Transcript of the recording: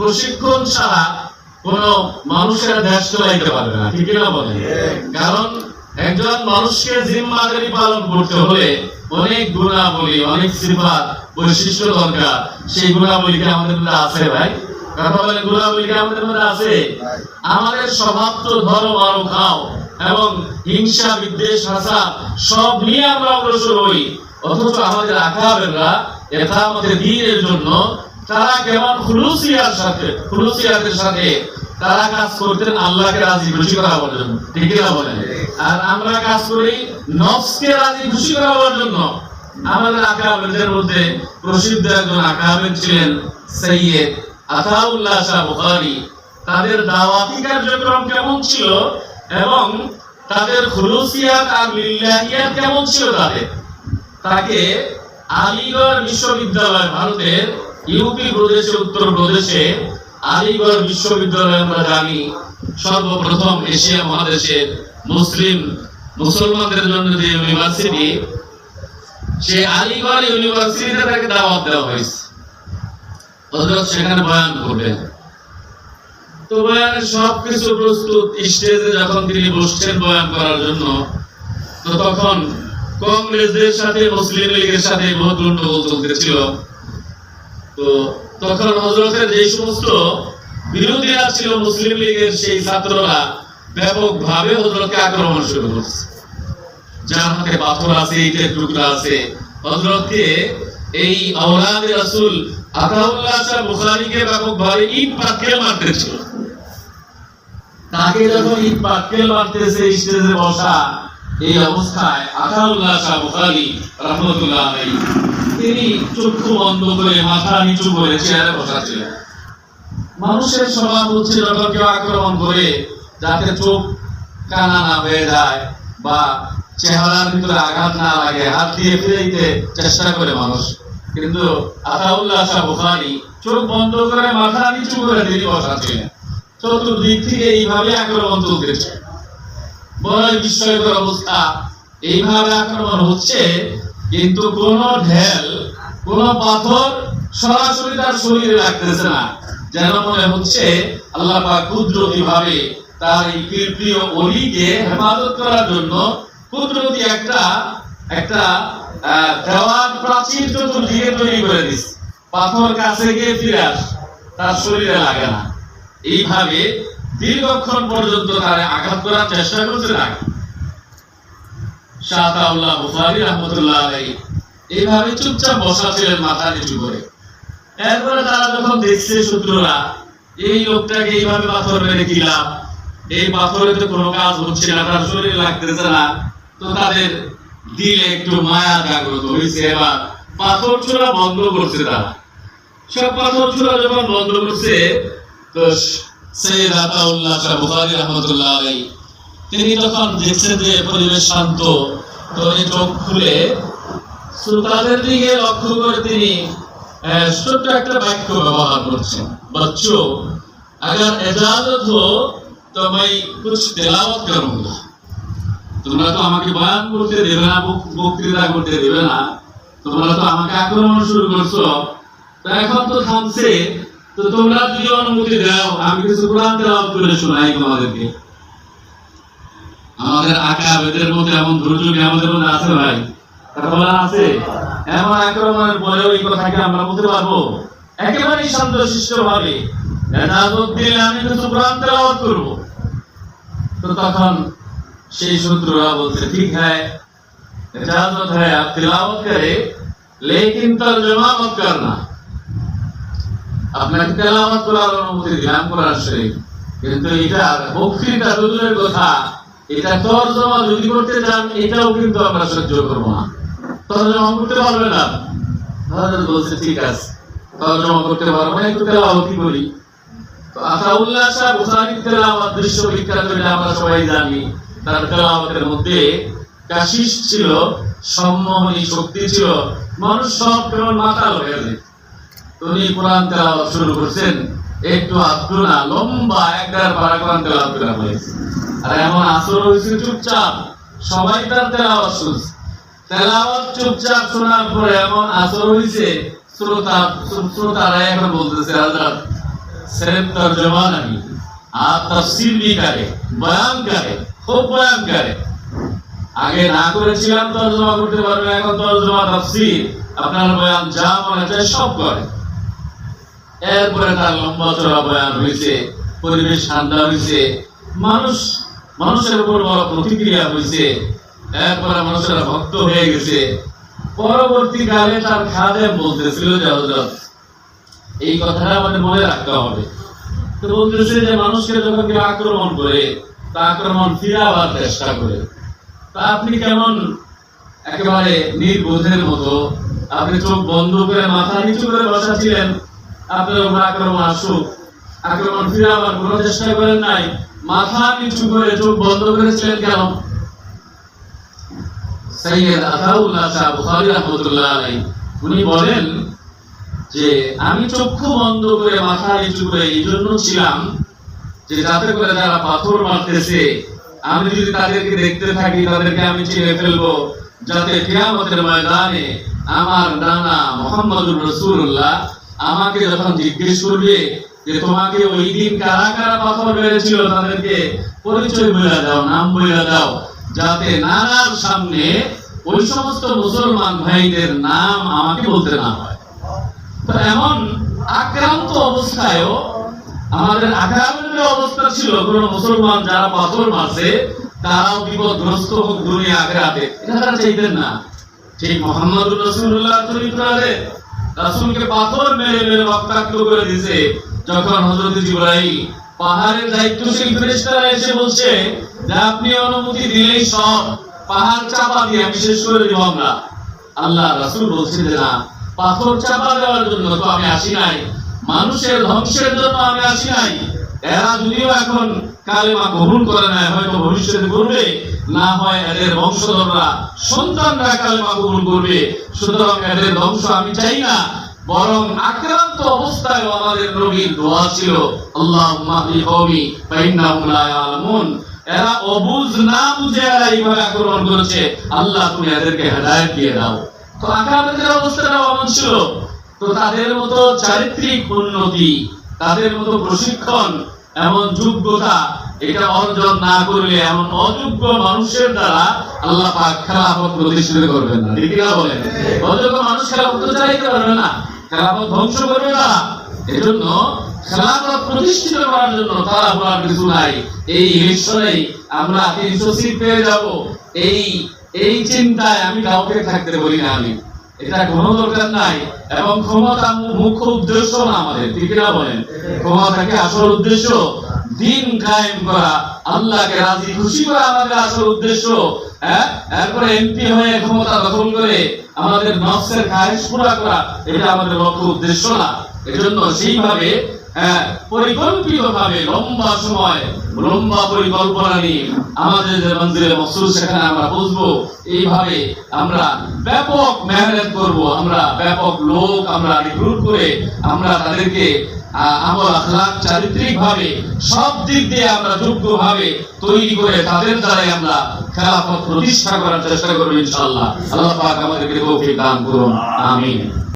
প্রশিক্ষণ ছাড়া কোন মানুষের দেশ চলাইতে পারবে না, ঠিক না বলে কারণ একজন মানুষকে জিম্মাদারি পালন করতে হলে অনেক গুণাবলী, অনেক সিফাত, বৈশিষ্ট্য দরকার। সেই গুণাবলী কি আমাদের মধ্যে আছে ভাই? কথা বলেন, গুণাবলী কি আমাদের মধ্যে আছে? আমাদের স্বভাব তো ধরো মারো খাও এবং হিংসা, বিদ্বেষ হাসা সব নিয়ে আমরা অগ্রসর হই। অথচ আমাদের আকাবেররা আমাদের দিনের জন্য তারা কেমন খুলুসিয়ার সাথে খুলুসিয়াতের সাথে তারা কাজ করতেন আল্লাহকে রাজি, খুশি করাবার জন্য। ঠিক না বলেন? আর আমরা কাজ করি নফসকে রাজি, খুশি করাবার জন্য। আমাদের আকাবেরদের মধ্যে প্রসিদ্ধ একজন আকাবের ছিলেন সৈয়দ আতাউল্লাহ শাহ বুখারী। তাদের দাওয়াতি কার্যক্রম কেমন ছিল এবং তাদের খুলুসিয়াত আর লিল্লাহিয়াত কেমন ছিল তাদের? তাকে আলিগড় বিশ্ববিদ্যালয় ভারতের ইউপি প্রদেশে, উত্তর প্রদেশে আলিগড় বিশ্ববিদ্যালয় আমরা জানি সর্বপ্রথম এশিয়া মহাদেশের মুসলিম মুসলমানদের জন্য যে ইউনিভার্সিটি সে আলিগড় ইউনিভার্সিটিতে তাকে দাওয়াত দেওয়া হয়েছে। হযরত সেখানে বয়ান করবেন তো বয়ানের সবকিছু প্রস্তুত স্টেজে যখন তিনি বসছেন বয়ান করার জন্য, তো তখন কংগ্রেসদের সাথে, মুসলিম লীগের সাথে বহুত গন্ডগোল চলতেছিল তো তখন হজরতের যে সমস্ত বিরোধীরা ছিল মুসলিম লীগের সেই ছাত্ররা ব্যাপক ভাবে হজরতকে আক্রমণ শুরু করছে। যার হাতে পাথর আছে, ইটের টুকরা আছে। হজরতকে এই আওলাদ রাসূল আতাউল্লাহ শাহ বুখারীকে ব্যাপক ভাবে ইট পাটকেল মারতেছিল। তাকে যখন ইট পাটকেল মারতেছে, স্টেজে বসা এই অবস্থায় আতাউল্লাহ শাহ রাহমাতুল্লাহ আলাইহি তিনি চক্ষু বন্ধ করে মাথা নিচু করে চেয়ারে মানুষের কেউ আক্রমণ করে, যাতে চোখ কানা না হয়ে যায় বা চেহারার ভিতরে আঘাত না লাগে, হাত দিয়ে ফিরে দিতে চেষ্টা করে মানুষ। কিন্তু আতাউল্লাহ শাহ বুখারী চোখ বন্ধ করে মাথা নিচু করে তিনি বসা চতুর্দিক থেকে এইভাবে আক্রমণ চলতেছে। বড়ই বিস্ময়কর অবস্থা। এইভাবে আক্রমণ হচ্ছে কিন্তু কোন ঢেল কোন পাথর সরাসরি তার শরীরে লাগতেছে না। যেন মনে হচ্ছে আল্লাহ পাক কুদরতি ভাবে তার এই প্রিয় অলিকে হেফাজত করার জন্য কুদরতি একটা একটা আহ, দেওয়াল প্রাচীর চতুর্দিকে তৈরি করে দিস। পাথর কাছে গিয়ে ফিরে আস তার শরীরে লাগে না। এইভাবে দীর্ঘক্ষণ পর্যন্ত তারে আঘাত করার চেষ্টা করতে লাগে শাহতাউল্লাহ বুখারী রহমতুল্লাহ আলাইহি এইভাবে চুপচাপ বসা ছিলেন মাথা নিচু করে। এরপরে তারা যখন দেখছে শত্রুরা, এই লোকটাকে এইভাবে পাথর মেরে এই পাথরে তো কোনো কাজ হচ্ছে না, তার শরীর লাগতেছে না, তো তাদের দিলে একটু মায়া জাগ্রত হয়েছে। এবার পাথর ছোড়া বন্ধ করছে তারা। সব পাথর ছোড়া যখন বন্ধ করছে, তো সৈয়দ আতাউল্লাহ শাহ বুখারী রহমতুল্লাহ আলাইহি তিনি তখন দেখছেন যে পরিবেশ শান্ত তো এই চোখ খুলে শ্রোতাদের দিকে লক্ষ্য করে তিনি আহ, ছোট্ট একটা বাক্য ব্যবহার করছেন बच्चों अगर इजाजत हो तो मैं कुछ तिलावत करूंगा তোমরা তো আমাকে বয়ান করতে দেবে না বক- বক্তৃতা করতে দেবে না তোমরা তো আমাকে আক্রমণ শুরু করছো তো এখন তো থামছে তো তোমরা যদি অনুমতি দাও আমি কিছু কোরআন তেলাওয়াত করে শোনাই তোমাদেরকে আমাদের আকাবেদের মধ্যে এমন ধৈর্য কি আমাদের মধ্যে আছে ভাই কথা বলা আছে এমন আক্রমণের পরেও এই কথাকে আমরা বলতে পারবো একেবারেই শান্ত শিষ্ট ভাবে এজাজত দিলে আমি কিছু কোরআন তেলাওয়াত করবো তো তখন সেই শত্রুরা বলছে ঠিক হ্যাঁ इजाजत है आप तिलावत करें लेकिन तर्जुमा मत करना আপনাকে তেলাওয়াত করার অনুমতি দিলাম কোরআন শরীফ। কিন্তু এটা বক্তৃতা দূরের কথা, এটা তর্জমা যদি করতে চান, এটাও কিন্তু আমরা সহ্য করব না। তর্জমা করতে পারবে না। বলছে, ঠিক আছে, তর্জমা করতে পারব না, একটু তেলাওয়াতই করি। তো আতাউল্লাহ শাহ বুখারী দৃশ্য বিখ্যাত এটা আমরা সবাই জানি। তার তেলাওয়াতের মধ্যে কাশিস ছিল, সম্মোহনী শক্তি ছিল। মানুষ সব কেমন মাতাল হয়ে যেত উনি কোরআন তেলাওয়াত শুরু করছেন। একটু আধটু লম্বা একদার পারা কোরআন তেলাওয়াত করা হয়েছে আর এমন আসর হয়েছে চুপচাপ, সবাই তার তেলাওয়াত শুনছে। তেলাওয়াত চুপচাপ শোনার পরে এমন আসর হয়েছে, শ্রোতা শ্রোতারা এখন বলতেছে হাজার সেরেন তর্জমা নাকি আর তফসিল নি করে? বয়ান করে? খুব বয়ান করে। আগে না করেছিলাম তর্জমা করতে পারবে, এখন তর্জমা তফসিল আপনার বয়ান যা মনে চায় সব করে। এরপরে তার লম্বা চড়া বয়ান হয়েছে পরিবেশ ঠান্ডা হয়েছে মানুষ, মানুষের উপর বড় প্রতিক্রিয়া হয়েছে এরপরে মানুষেরা ভক্ত হয়ে গেছে। পরবর্তীকালে তার খাদে বলতেছিল যে হজরত এই কথাটা আমাদের মনে রাখতে হবে। বলতেছে যে, মানুষকে যখন কেউ আক্রমণ করে, তা আক্রমণ ফিরাবার চেষ্টা করে। তা আপনি কেমন একেবারে নির্বোধের মতো, আপনি চোখ বন্ধ করে মাথা নিচু করে বসা ছিলেন উনি বলেন যে, আমি চক্ষু বন্ধ করে মাথা নিচু করে এই জন্য ছিলাম যে, যাতে করে যারা পাথর মারতেছে, আমি যদি তাদেরকে দেখতে থাকি, তাদেরকে আমি চিনে ফেলব, যাতে কিয়ামতের ময়দানে আমার নানা মোহাম্মদুর রসুল্লাহ আমাকে যখন জিজ্ঞেস করবে যে তোমাকে ওই দিন কারা কারা পাথর মেরেছিল তাদেরকে পরিচয় বলে দাও, নাম বলে দাও, যাতে নানার সামনে ওই সমস্ত মুসলমান ভাইদের নাম আমাকে বলতে না হয়। এমন আক্রান্ত অবস্থায়ও আমাদের আক্রান্ত অবস্থা ছিল, কোন মুসলমান যারা পাথর মারছে, তারাও বিপদগ্রস্ত হোক দুনিয়া আখেরাতে। এটা তারা না। ঠিক মোহাম্মদ রসুল্লাহ চরিত্রে রাসূলকে পাথর মেরে মেরে রক্তাক্ত করে দিয়েছে। যখন হযরত জিবরাইল পাহাড়ের দায়িত্বশীল ফেরেশতারা এসে বলছে, যে আপনি অনুমতি দিলেই সব পাহাড় চাপা দিয়ে আমি শেষ করে দিব আমরা। আল্লাহ রাসূল বলছেন যে, না, পাথর চাপা দেওয়ার জন্য তো আমি আসি নাই। মানুষের ধ্বংসের জন্য আমি আসি নাই। এরা যদিও এখন কালেমা কবুল করে নাই, হয়তো ভবিষ্যতে করবে না হয় এদের বংশধররা সন্তানরা কালেমা কবুল করবে। সুতরাং এদের ধ্বংস আমি চাই না। বরং আক্রান্ত অবস্থায় আমাদের নবীর দোয়া ছিল, আল্লাহুম্মা হি কওমি ফাইন্নাহুম লা ইয়ালামুন। এরা অবুঝ না বুঝে এরা এইভাবে আক্রমণ করেছে। আল্লাহ, তুমি এদেরকে হেদায়েত দিয়ে দাও। তো আকাবেদের অবস্থাটা এমন ছিল। তো তাদের মতো চারিত্রিক উন্নতি, তাদের মতো প্রশিক্ষণ, এমন যোগ্যতা এটা অর্জন না করলে এমন অযোগ্য মানুষের দ্বারা আল্লাহ খেলাফত প্রতিষ্ঠিত করবেন না। বলেন? অযোগ্য মানুষ খেলাফত পারবে না। খেলাফত ধ্বংস করবে না। এজন্য খেলাফত প্রতিষ্ঠিত করার জন্য তারা বলার কিছু নাই। এই আমরা পেয়ে যাব। এই এই চিন্তায় আমি কাউকে থাকতে বলি না আমি। এটা কোনো দরকার নাই। এবং ক্ষমতা মুখ্য উদ্দেশ্য না আমাদের। ঠিক বলেন? ক্ষমতাকে আসল উদ্দেশ্য? দিন কায়েম করা। আল্লাহকে রাজি, খুশি করা আমাদের আসল উদ্দেশ্য হ্যাঁ? এরপরে এমপি হয়ে ক্ষমতা দখল করে আমাদের নফসের খায়েশ পুরা করা, এটা আমাদের লক্ষ্য উদ্দেশ্য না। এজন্য সেইভাবে হ্যাঁ পরিকল্পিত ভাবে লম্বা সময়, লম্বা পরিকল্পনা নিয়ে আমাদের যে মন্দিরে মসুর সেখানে আমরা বুঝব এইভাবে আমরা ব্যাপক মেহনত করব, আমরা ব্যাপক লোক আমরা রিক্রুট করে আমরা তাদেরকে আমল আখলাক চারিত্রিক ভাবে সব দিক দিয়ে আমরা যোগ্যভাবে তৈরি করে তাদের দ্বারাই আমরা খেলাফত প্রতিষ্ঠা করার চেষ্টা করব ইনশাল্লাহ আল্লাহ পাক আমাদেরকে তৌফিক দান করুন। আমিন।